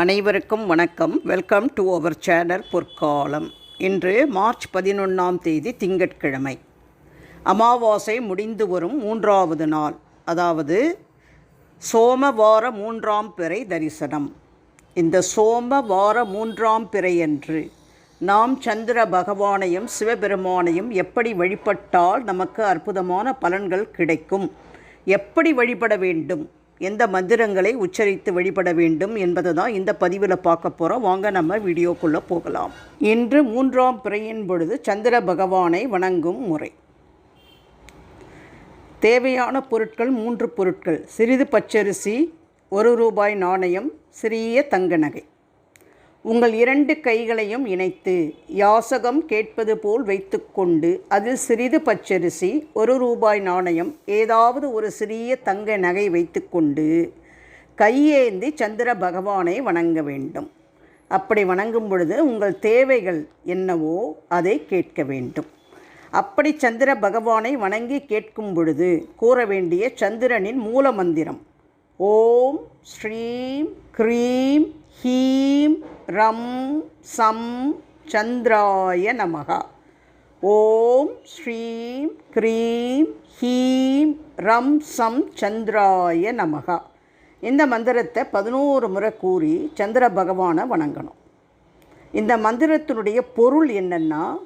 அனைவருக்கும் வணக்கம். Welcome to our channel பொற்காலம். இன்று மார்ச் பதினொன்றாம் தேதி திங்கட்கிழமை. அமாவாசை முடிந்து வரும் மூன்றாவது நாள். அதாவது சோமவார மூன்றாம் பிறை தரிசனம். இந்த சோமவார மூன்றாம் பிறையன்று நாம் சந்திர பகவானையும் சிவபெருமானையும் எப்படி வழிபட்டால் நமக்கு அற்புதமான பலன்கள் கிடைக்கும்? எப்படி வழிபட வேண்டும்? எந்த மந்திரங்களை உச்சரித்து வழிபட வேண்டும் என்பதை தான் இந்த பதிவில் பார்க்க போகிறோம் வாங்க நம்ம வீடியோக்குள்ளே போகலாம். இன்று மூன்றாம் பிறையின் பொழுது சந்திர பகவானை வணங்கும் முறை. தேவையான பொருட்கள் மூன்று பொருட்கள். சிறிது பச்சரிசி ஒரு ரூபாய் நாணயம் சிறிய தங்க நகை. உங்கள் இரண்டு கைகளையும் இணைத்து யாசகம் கேட்பது போல் வைத்துக்கொண்டு அதில் சிறிது பச்சரிசி ஒரு ரூபாய் நாணயம் ஏதாவது ஒரு சிறிய தங்க நகை வைத்துக்கொண்டு கையேந்தி சந்திர பகவானை வணங்க வேண்டும். அப்படி வணங்கும் பொழுது உங்கள் தேவைகள் என்னவோ அதை கேட்க வேண்டும். அப்படி சந்திர பகவானை வணங்கி கேட்கும் பொழுது கூற வேண்டிய சந்திரனின் மூல மந்திரம் ஓம் ஸ்ரீம் க்ரீம் ஹீம் ரம் சம் சந்திராய நமகா ஓம் ஸ்ரீம் க்ரீம் ஹீம் ரம் சம் சந்திராய நமகா இந்த மந்திரத்தை பதினோரு முறை கூறி சந்திர பகவானை வணங்கணும். இந்த மந்திரத்தினுடைய பொருள் என்னென்னா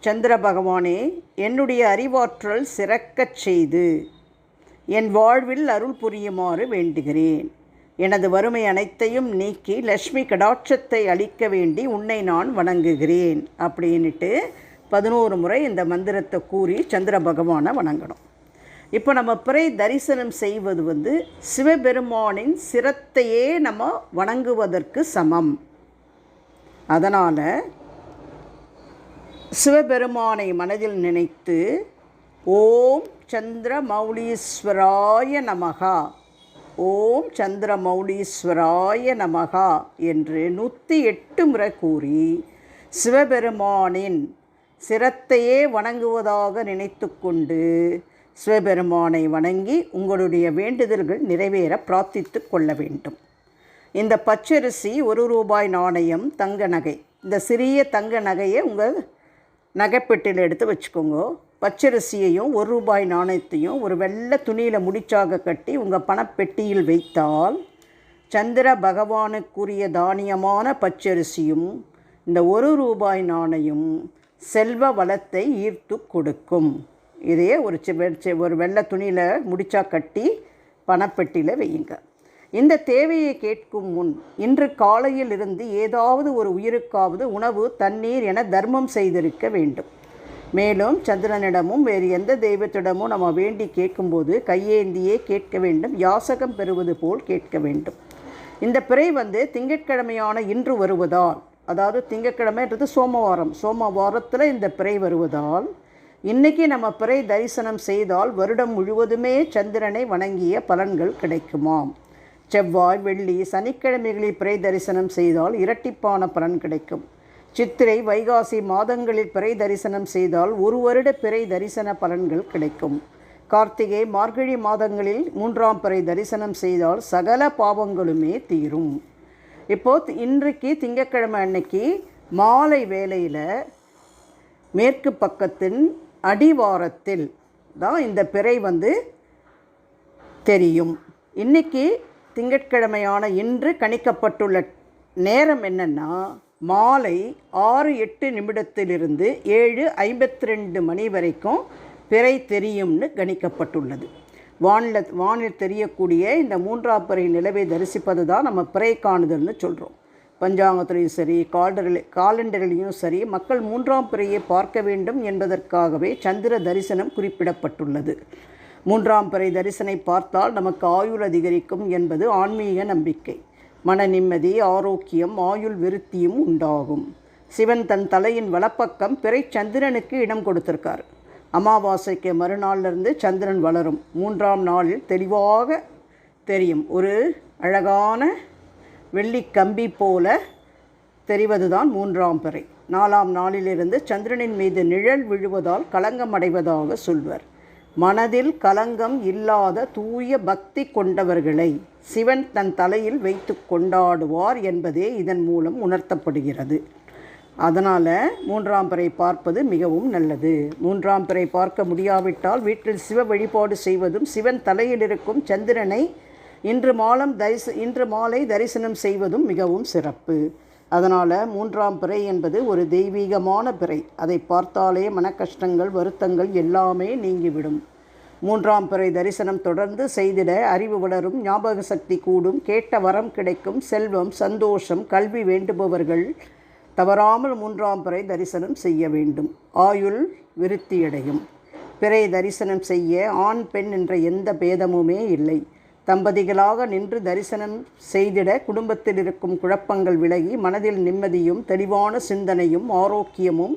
சந்திர பகவானே என்னுடைய அறிவாற்றல் சிறக்கச் செய்து என் வாழ்வில் அருள் புரியுமாறு வேண்டுகிறேன். எனது வறுமை அனைத்தையும் நீக்கி லக்ஷ்மி கடாட்சத்தை அளிக்க வேண்டி உன்னை நான் வணங்குகிறேன் அப்படின்ட்டு பதினோரு முறை இந்த மந்திரத்தை கூறி சந்திர பகவானை வணங்கணும். இப்போ நம்ம பிறை தரிசனம் செய்வது வந்து சிவபெருமானின் சிரத்தையே நம்ம வணங்குவதற்கு சமம். அதனால் சிவபெருமானை மனதில் நினைத்து ஓம் சந்திர மௌலீஸ்வராய நமகா. ஓம் சந்திர மௌலீஸ்வராய நமகா என்று நூற்றி எட்டு முறை கூறி சிவபெருமானின் சிரத்தையே வணங்குவதாக நினைத்து கொண்டு சிவபெருமானை வணங்கி உங்களுடைய வேண்டுதல்கள் நிறைவேற பிரார்த்தித்து கொள்ள வேண்டும். இந்த பச்சரிசி ஒரு ரூபாய் நாணயம் தங்க நகை. இந்த சிறிய தங்க நகையை உங்கள் நகைப்பெட்டியில் எடுத்து வச்சுக்கோங்க. பச்சரிசியையும் ஒரு ரூபாய் நாணயத்தையும் ஒரு வெள்ளை துணியில் முடிச்சாக கட்டி உங்கள் பணப்பெட்டியில் வைத்தால் சந்திர பகவானுக்குரிய தானியமான பச்சரிசியும் இந்த ஒரு ரூபாய் நாணயம் செல்வ வளத்தை ஈர்த்து கொடுக்கும். இதையே ஒரு ஒரு வெள்ளை துணியில் முடிச்சா கட்டி பணப்பெட்டியில் வையுங்க. இந்த தேவையை கேட்கும் முன் இன்று காலையில் இருந்து ஏதாவது ஒரு உயிருக்காவது உணவு தண்ணீர் என தர்மம் செய்திருக்க வேண்டும். மேலும் சந்திரனிடமும் வேறு எந்த தெய்வத்திடமும் நம்ம வேண்டி கேட்கும்போது கையேந்தியே கேட்க வேண்டும் யாசகம் பெறுவது போல் கேட்க வேண்டும். இந்த பிறை வந்து திங்கட்கிழமையான இன்று வருவதால் அதாவது திங்கட்கிழமைன்றது சோமவாரம் சோமவாரத்தில் இந்த பிறை வருவதால் இன்றைக்கி நம்ம பிறை தரிசனம் செய்தால் வருடம் முழுவதுமே சந்திரனை வணங்கிய பலன்கள் கிடைக்குமாம். செவ்வாய் வெள்ளி சனிக்கிழமைகளில் பிறை தரிசனம் செய்தால் இரட்டிப்பான பலன் கிடைக்கும். சித்திரை வைகாசி மாதங்களில் பிறை தரிசனம் செய்தால் ஒரு வருட பிறை தரிசன பலன்கள் கிடைக்கும். கார்த்திகை மார்கழி மாதங்களில் மூன்றாம் பிறை தரிசனம் செய்தால் சகல பாவங்களுமே தீரும். இப்போ இன்றைக்கு திங்கட்கிழமை அன்னைக்கு மாலை வேளையில் மேற்கு பக்கத்தின் அடிவாரத்தில் தான் இந்த பிறை வந்து தெரியும். இன்னைக்கு திங்கட்கிழமையான இன்று கணிக்கப்பட்டுள்ள நேரம் என்னென்னா மாலை ஆறு எட்டு நிமிடத்திலிருந்து ஏழு ஐம்பத்தி ரெண்டு மணி வரைக்கும் பிறை தெரியும்னு கணிக்கப்பட்டுள்ளது. வானில் வானில் தெரியக்கூடிய இந்த மூன்றாம் பிறை நிலவை தரிசிப்பது தான் நம்ம பிறை காணுதல்னு சொல்கிறோம் பஞ்சாங்கத்திலையும் சரி கால்டரில் காலண்டரிலையும் சரி மக்கள் மூன்றாம் பிறையை பார்க்க வேண்டும் என்பதற்காகவே சந்திர தரிசனம் குறிப்பிடப்பட்டுள்ளது. மூன்றாம் பிறை தரிசனை பார்த்தால் நமக்கு ஆயுள் அதிகரிக்கும் என்பது ஆன்மீக நம்பிக்கை. மன நிம்மதி ஆரோக்கியம் ஆயுள் விருத்தியும் உண்டாகும். சிவன் தன் தலையின் வலப்பக்கம் பிறை சந்திரனுக்கு இடம் கொடுத்திருக்கார். அமாவாசைக்கு மறுநாள்லேருந்து சந்திரன் வளரும். மூன்றாம் நாளில் தெளிவாக தெரியும். ஒரு அழகான வெள்ளி கம்பி போல தெரிவதுதான் மூன்றாம் பிறை. நாலாம் நாளிலிருந்து சந்திரனின் மீது நிழல் விழுவதால் களங்கம் அடைவதாக சொல்வர். மனதில் கலங்கம் இல்லாத தூய பக்தி கொண்டவர்களை சிவன் தன் தலையில் வைத்து கொண்டாடுவார் என்பதே இதன் மூலம் உணர்த்தப்படுகிறது. அதனால் மூன்றாம் பிறை பார்ப்பது மிகவும் நல்லது. மூன்றாம் பிறை பார்க்க முடியாவிட்டால் வீட்டில் சிவ வழிபாடு செய்வதும் சிவன் தலையில் இருக்கும் சந்திரனை இன்று மாலம் தரிச இன்று மாலை தரிசனம் செய்வதும் மிகவும் சிறப்பு. அதனால் மூன்றாம் பிறை என்பது ஒரு தெய்வீகமான பிறை. அதை பார்த்தாலே மனக்கஷ்டங்கள் வருத்தங்கள் எல்லாமே நீங்கிவிடும். மூன்றாம் பிறை தரிசனம் தொடர்ந்து செய்திட அறிவு வளரும் ஞாபக சக்தி கூடும் கேட்ட வரம் கிடைக்கும் செல்வம் சந்தோஷம் கல்வி வேண்டுபவர்கள் தவறாமல் மூன்றாம் பிறை தரிசனம் செய்ய வேண்டும். ஆயுள் விருத்தியடையும். பிறை தரிசனம் செய்ய ஆண் பெண் என்ற எந்த பேதமுமே இல்லை. தம்பதிகளாக நின்று தரிசனம் செய்திட குடும்பத்தில் இருக்கும் குழப்பங்கள் விலகி மனதில் நிம்மதியும் தெளிவான சிந்தனையும் ஆரோக்கியமும்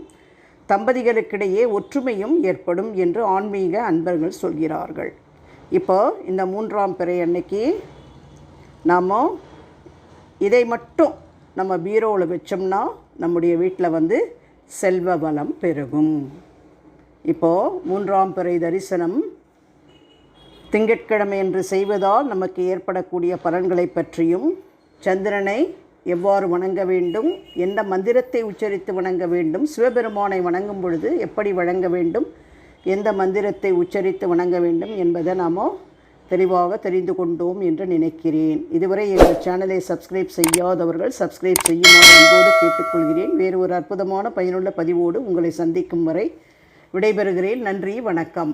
தம்பதிகளுக்கிடையே ஒற்றுமையும் ஏற்படும் என்று ஆன்மீக அன்பர்கள் சொல்கிறார்கள். இப்போ இந்த மூன்றாம் பிறை அன்னைக்கு நாம் இதை மட்டும் நம்ம பீரோவில் வச்சோம்னா நம்முடைய வீட்டில் வந்து செல்வ வளம் பெருகும். இப்போது மூன்றாம் பிறை தரிசனம் திங்கட்கிழமை என்று செய்வதால் நமக்கு ஏற்படக்கூடிய பலன்களை பற்றியும் சந்திரனை எவ்வாறு வணங்க வேண்டும் எந்த மந்திரத்தை உச்சரித்து வணங்க வேண்டும் சிவபெருமானை வணங்கும் பொழுது எப்படி வணங்க வேண்டும் எந்த மந்திரத்தை உச்சரித்து வணங்க வேண்டும் என்பதை நாம் தெளிவாக தெரிந்து கொண்டோம் என்று நினைக்கிறேன். இதுவரை எங்கள் சேனலை சப்ஸ்கிரைப் செய்யாதவர்கள் சப்ஸ்கிரைப் செய்யுமாறு அன்போடு கேட்டுக்கொள்கிறேன். வேறு ஒரு அற்புதமான பயனுள்ள பதிவோடு உங்களை சந்திக்கும் வரை விடைபெறுகிறேன். நன்றி வணக்கம்.